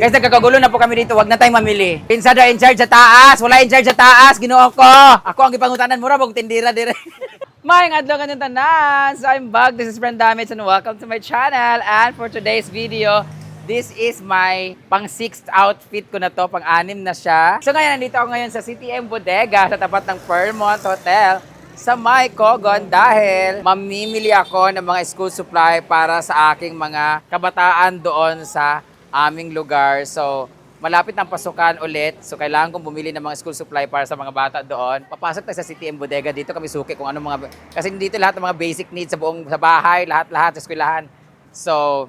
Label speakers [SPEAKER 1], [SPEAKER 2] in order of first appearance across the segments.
[SPEAKER 1] Guys, nagkakagulo na po kami dito. Huwag na tayong mamili. Pinsada in charge sa taas. Wala in charge sa taas. Ginoo ko. Ako ang ipangutanan mo ra. Huwag tindira dire. May adlaw ka ng tanan. So I'm back. This is Brenda Damage and welcome to my channel. And for today's video, this is my pang sixth outfit ko na to. Pang anim na siya. So ngayon, nandito ako ngayon sa CTM Bodega sa tapat ng Fairmont Hotel sa May Kogon dahil mamimili ako ng mga school supply para sa aking mga kabataan doon sa aming lugar. So, malapit ang pasukan ulit. So, kailangan kong bumili ng mga school supply para sa mga bata doon. Papasok tayo sa CTM Bodega. Dito kami suki kung ano mga... Kasi dito lahat ng mga basic needs sa buong sa bahay, lahat-lahat sa eskwelahan. So,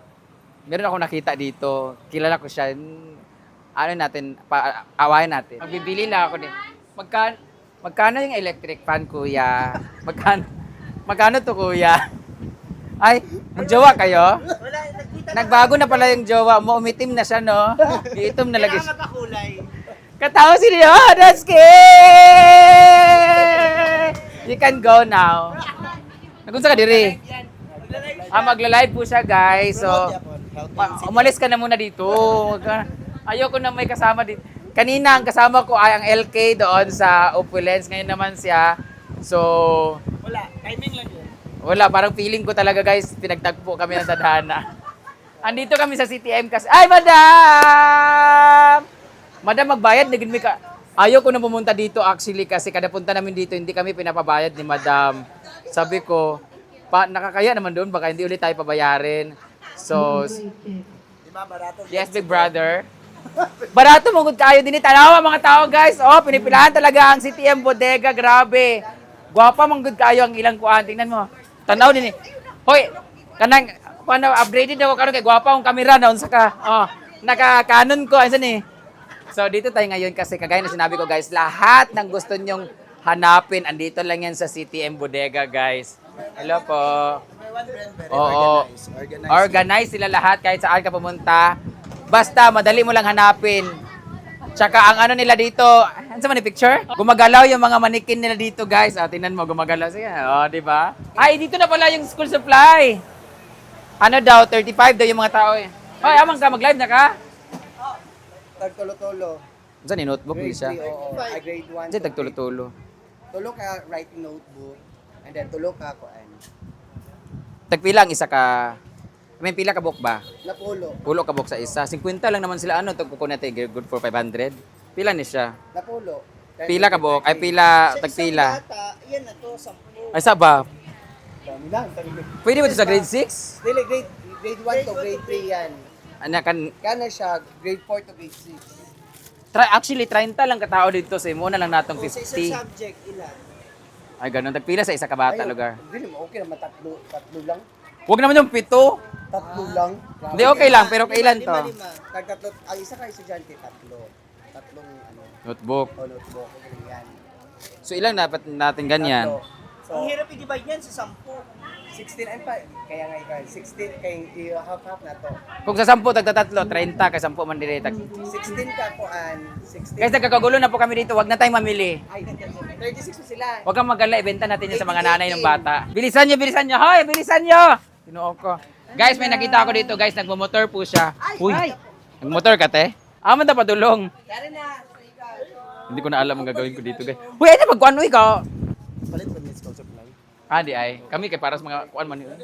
[SPEAKER 1] meron akong nakita dito. Kilala ko siya. Ano natin, pa, awayan natin. Magbibili lang ako din. Magka, magkano yung electric fan, kuya? Magkano, magkano to, kuya? Ay, magjowa kayo? Nagbago na pala yung jowa mo. Umitim na siya, no? Iitom na lagi siya.
[SPEAKER 2] Kailangan makakulay.
[SPEAKER 1] Katawa si Rio! Daski! You can go now. Nagunsa ka diri? Ah, magla-live po siya, guys. So, Ma- umalis ka na muna dito. Huwag ka- Ayoko na may kasama dito. Kanina ang kasama ko ay ang LK doon sa Opulence. Ngayon naman siya. So,
[SPEAKER 2] Wala, timing lang yun.
[SPEAKER 1] wala. Parang feeling ko talaga guys, pinagtagpo kami ng tadhana. Andito kami sa CTM kasi, ay madam! Madam, magbayad. Nagin ka. Ayaw ko na pumunta dito actually kasi kada punta namin dito, hindi kami pinapabayad ni madam. Sabi ko, pa, nakakaya naman doon, baka hindi ulit tayo pabayarin. So? Yes, big brother. Barato mong kayo din tanawa mga tao guys. Oh, pinipilahan talaga ang CTM Bodega, grabe. Gwapa mong good kayo ang ilang kuan. Tingnan mo. Tanaw din eh. Hoy, kanang paano upgraded daw karon kay gwapa ang kamera na unsa ka. Oh, naka Canon ko ansa ni. So dito tayo ngayon kasi kagaya na sinabi ko guys, lahat ng gusto nyong hanapin andito lang yan sa CTM Bodega guys. Hello po. Oo.
[SPEAKER 2] organized. Organized.
[SPEAKER 1] Organize sila lahat kahit saan ka pumunta. Basta madali mo lang hanapin. Tsaka ang ano nila dito, ano sa ni picture? Gumagalaw yung mga manikin nila dito, guys. Ah, tingnan mo, gumagalaw siya. Oh, di ba? Ay, dito na pala yung school supply. Ano daw, 35 daw yung mga tao eh. Ay, amang ka, mag-live na ka?
[SPEAKER 3] Tagtulo-tulo.
[SPEAKER 1] Saan ni notebook ni
[SPEAKER 3] Grade
[SPEAKER 1] siya?
[SPEAKER 3] 3, oo. Ay, grade 1.
[SPEAKER 1] Saan tagtulo-tulo?
[SPEAKER 3] Tulo ka writing notebook. And then tulo ka kuan.
[SPEAKER 1] Tagpila ang isa ka... May pila ka book ba?
[SPEAKER 3] Napulo.
[SPEAKER 1] Pulo ka book sa isa. 50 lang naman sila. Ano, tagpuko natin, good for 500. Pila ni siya?
[SPEAKER 3] Napulo.
[SPEAKER 1] Pila ka book? Ay, pila,
[SPEAKER 2] Sa isang
[SPEAKER 1] tagpila.
[SPEAKER 2] bata, yan na to, sampu.
[SPEAKER 1] Ay, saba.
[SPEAKER 3] Dami lang.
[SPEAKER 1] Pwede ba ito sa grade 6?
[SPEAKER 3] Dili, grade, grade 1 to grade 3 yan.
[SPEAKER 1] Ano kan
[SPEAKER 3] Kana siya, grade 4 to grade 6.
[SPEAKER 1] try, actually 30 lang katao dito sa imo na lang natong
[SPEAKER 2] Kung sa isang
[SPEAKER 1] 50.
[SPEAKER 2] subject, ilan?
[SPEAKER 1] Ay ganun tagpila sa isa ka bata
[SPEAKER 3] Ayun,
[SPEAKER 1] lugar.
[SPEAKER 3] Dili mo, okay naman. Tatlo, tatlo lang.
[SPEAKER 1] Huwag naman yung pito.
[SPEAKER 3] Tatlo lang.
[SPEAKER 1] Hindi okay lang pero
[SPEAKER 2] Lima,
[SPEAKER 1] kailan
[SPEAKER 2] lima,
[SPEAKER 1] to?
[SPEAKER 2] lima.
[SPEAKER 3] Tag tatlo, ang isa ka estudyante, tatlo. Tatlong ano,
[SPEAKER 1] Notebook.
[SPEAKER 3] o notebook. Yan.
[SPEAKER 1] So ilang dapat natin ganyan?
[SPEAKER 3] Tatlo. So,
[SPEAKER 2] Ang hirap i-divide yan sa sampu.
[SPEAKER 3] 16 and pa. Kaya nga ikaw, 16 kay i-half-half na to.
[SPEAKER 1] Kung sa 10 tagtatatlo, 30 kay 10 man dire tag.
[SPEAKER 3] 16 ka kuan, 16.
[SPEAKER 1] Guys, nagkakagulo na po kami dito. Huwag na tayong mamili.
[SPEAKER 3] Ay, 36 pa sila.
[SPEAKER 1] Huwag kang magala, ibenta natin yan sa mga nanay ng bata. Bilisan nyo, bilisan nyo. Hoy, bilisan nyo! Tinuok ko. Guys, may nakita ako dito, guys. Nagmumotor po siya. Uy, nagmotor ka, te? Aman na padulong.
[SPEAKER 3] Tara na.
[SPEAKER 1] Hindi ko na alam ang gagawin ko dito, guys. Uy, ano magkuhan mo ikaw?
[SPEAKER 2] Palit pa niya sa supply.
[SPEAKER 1] Ah, di ay. Kami kay para sa mga kuan man yun.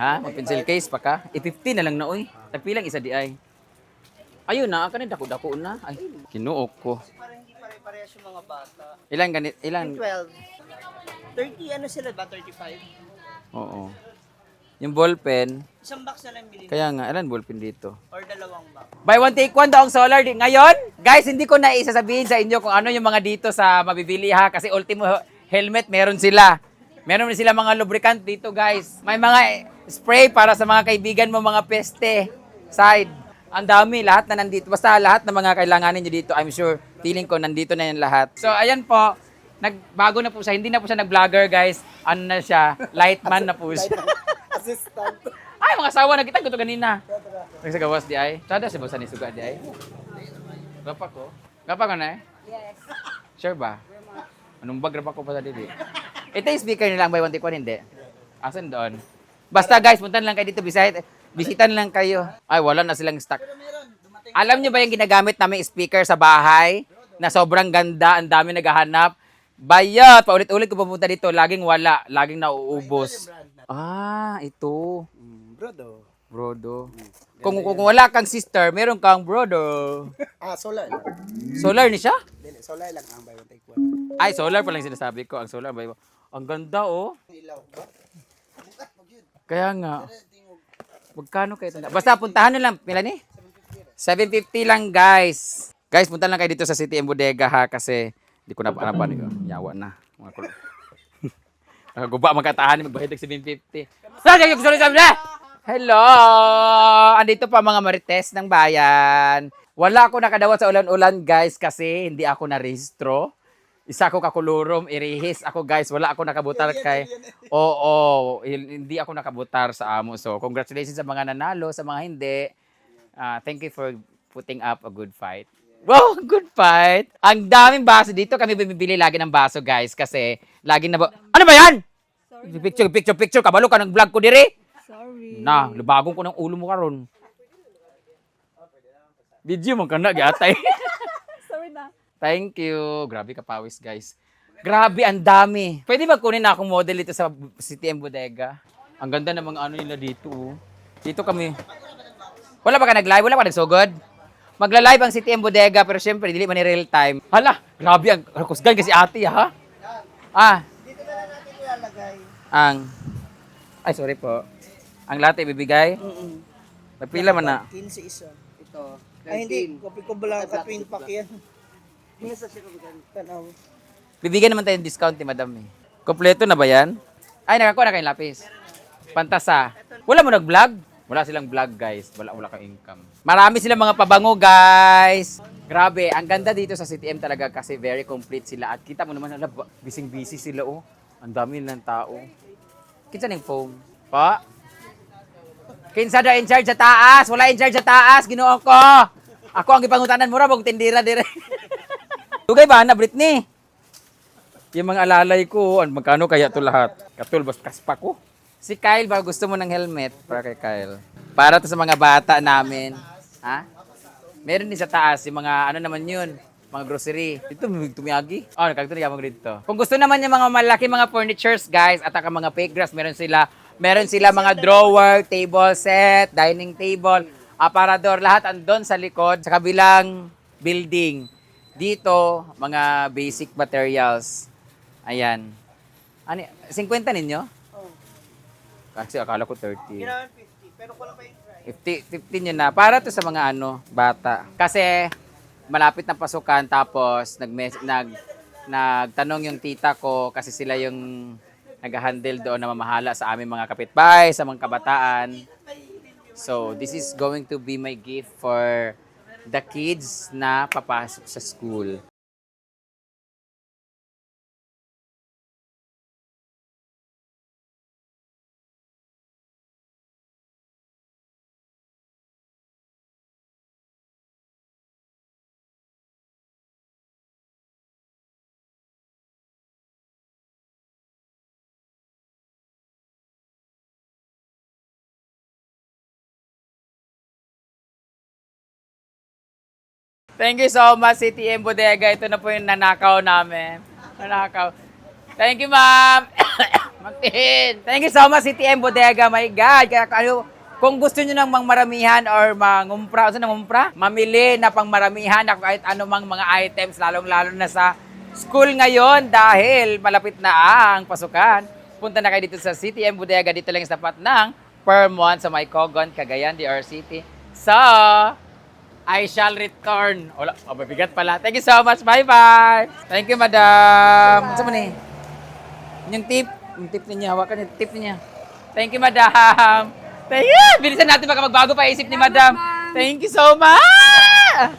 [SPEAKER 1] Ha? Mag pencil case pa ka? I-50 na lang na, uy. Tagpilang isa di ay. Ayun na, kanin dako-dako na. Ay, kinuok ko.
[SPEAKER 2] Parang hindi pare-parehas yung mga bata.
[SPEAKER 1] Ilan ganit, ilan?
[SPEAKER 2] 12. 30, ano sila ba? 35?
[SPEAKER 1] Oo. Yung ballpen,
[SPEAKER 2] Isang box na lang bilhin.
[SPEAKER 1] kaya nga, ilan ballpen dito?
[SPEAKER 2] Or dalawang box.
[SPEAKER 1] Buy one take one daw ang solar ngayon. Guys, hindi ko na isasabihin sa inyo kung ano yung mga dito sa mabibili ha kasi ultimo helmet meron sila. Meron din sila mga lubricant dito, guys. May mga spray para sa mga kaibigan mo, mga peste. Side. Ang dami, lahat na nandito. Basta lahat ng mga kailanganin nyo dito, I'm sure, feeling ko, nandito na yan lahat. So, ayan po. Nagbago na po siya. Hindi na po siya nag-vlogger, guys. Ano na siya? Lightman na po siya.
[SPEAKER 3] Assistant.
[SPEAKER 1] Ay, mga asawa na kita ko to kanina. Nagsagawas di ay. Sada si bosa ni suga di ay. Gapa ko. Gapa ka na eh? Yes. Sure ba? Anong bag rapa ko pa sa dili? Ito yung speaker nila ang buy one take one, hindi? Asan doon? Basta guys, punta lang kayo dito beside Bisitan lang kayo. Ay, wala na silang stock. Alam niyo ba yung ginagamit namin speaker sa bahay? Na sobrang ganda, ang dami naghahanap. Bayat, paulit-ulit ko pupunta dito, laging wala, laging nauubos. Ah, ito.
[SPEAKER 3] Mm, brodo.
[SPEAKER 1] Brodo. Kung, kung wala kang sister, meron kang brother.
[SPEAKER 3] Ah, solar.
[SPEAKER 1] Solar ni siya?
[SPEAKER 3] Dili, solar lang ang bayo take one.
[SPEAKER 1] Ay, solar pa lang sinasabi ko. Ang solar, ba? Ang ganda, oh.
[SPEAKER 3] Ilaw ba?
[SPEAKER 1] Kaya nga. Magkano kayo tanda? Basta puntahan nyo lang. Pila ni? 750 lang, guys. Guys, punta lang kayo dito sa City and Bodega ha kasi di ko na pa ano. Yawa na. Mga kulo. Nakaguba magkatahan magbahidag 750. Sa yung sorry sabi na. Hello! Andito pa mga marites ng bayan. Wala ako nakadawat sa ulan-ulan, guys, kasi hindi ako na-rehistro. Isa ako kakulurom, irihis ako guys, wala ako nakabutar kay Oo, il- hindi ako nakabutar sa amo. So, congratulations sa mga nanalo, sa mga hindi. Ah, thank you for putting up a good fight. Wow, good fight. Ang daming baso dito. Kami bibili lagi ng baso, guys, kasi lagi na ba... Ano ba yan? Picture, picture, picture. Kabalo ka ng vlog ko diri.
[SPEAKER 4] Sorry.
[SPEAKER 1] Na, lubagong ko ng ulo mo karon. Video mo ka na, gatay.
[SPEAKER 4] Sorry na.
[SPEAKER 1] Thank you. Grabe ka pawis, guys. Grabe, ang dami. Pwede ba kunin na akong model dito sa City and Bodega? Ang ganda ng mga ano nila dito. oh. Dito kami. Wala ba ka nag-live? Wala ba nagsugod? Magla-live ang City and Bodega pero syempre, dili man ni real time. Hala, grabe ang kusgan kasi ate ha. Ah,
[SPEAKER 2] Dito na lang natin ilalagay.
[SPEAKER 1] ang Ay, sorry po. Ang latte ibibigay.
[SPEAKER 2] Mm-mm.
[SPEAKER 1] Nagpila man na.
[SPEAKER 2] 15 isa.
[SPEAKER 3] Ito.
[SPEAKER 2] Ay, hindi. Kopi ko ba lang ka twin pack yan. Tanaw.
[SPEAKER 1] Bibigyan naman tayo ng discount ni madam eh. Kompleto na ba yan? Ay, nakakuha na kayong lapis. Pantasa. Wala mo nag-vlog? Wala silang vlog, guys. Wala, wala kang income. Marami silang mga pabango, guys. Grabe, ang ganda dito sa CTM talaga kasi very complete sila. At kita mo naman, ala, busy-busy sila, oh. Ang dami ng tao. Kinsa ning foam? Pa? Kinsa da in charge sa taas? Wala in charge sa taas, ginoo ko. Ako ang ipangutanan mo ra, bang tindira dire. Tugay ba na, Britney? Yung mga alalay ko, an magkano kaya to lahat? Katul, bas kaspa ko. Si Kyle ba gusto mo ng helmet para kay Kyle? Para to sa mga bata namin. Ha? Meron din sa taas, yung mga ano naman yun, mga grocery. Dito, tumiyagi. Oh, nakagto na mo dito. Kung gusto naman yung mga malaki mga furnitures, guys, at saka mga fake grass, meron sila. Meron sila mga drawer, table set, dining table, aparador, lahat andon sa likod, sa kabilang building. Dito, mga basic materials. Ayan. Ano, 50 ninyo?
[SPEAKER 2] Oh.
[SPEAKER 1] Kasi akala ko 30.
[SPEAKER 2] Ginawan 50. Pero kulang pa yung try.
[SPEAKER 1] 50, 15 yun na. Para to sa mga ano, bata. Kasi malapit na pasukan tapos nag nag nagtanong yung tita ko kasi sila yung nag-handle doon na mamahala sa aming mga kapitbahay, sa mga kabataan. So, this is going to be my gift for the kids na papasok sa school. Thank you so much, CTM Bodega. Ito na po yung nanakaw namin. Nanakaw. Thank you, ma'am. Magtin. Thank you so much, CTM Bodega. My God. Kaya ano, kung gusto nyo ng mangmaramihan or mangumpra, ano nangumpra? Mamili na pangmaramihan na kahit anumang mga items, lalong-lalo na sa school ngayon dahil malapit na ang pasukan. Punta na kayo dito sa CTM Bodega. Dito lang sa tapat ng per month sa Maycogon, Cagayan, DR City. So, I shall return. Wala, oh, mabigat pala. Thank you so much. Bye-bye. Thank you, madam. Ano mo ni? Yung tip. Yung tip niya. Hawakan yung tip niya. Thank you, madam. Thank you. Bilisan natin baka magbago pa isip ni madam. Thank you so much.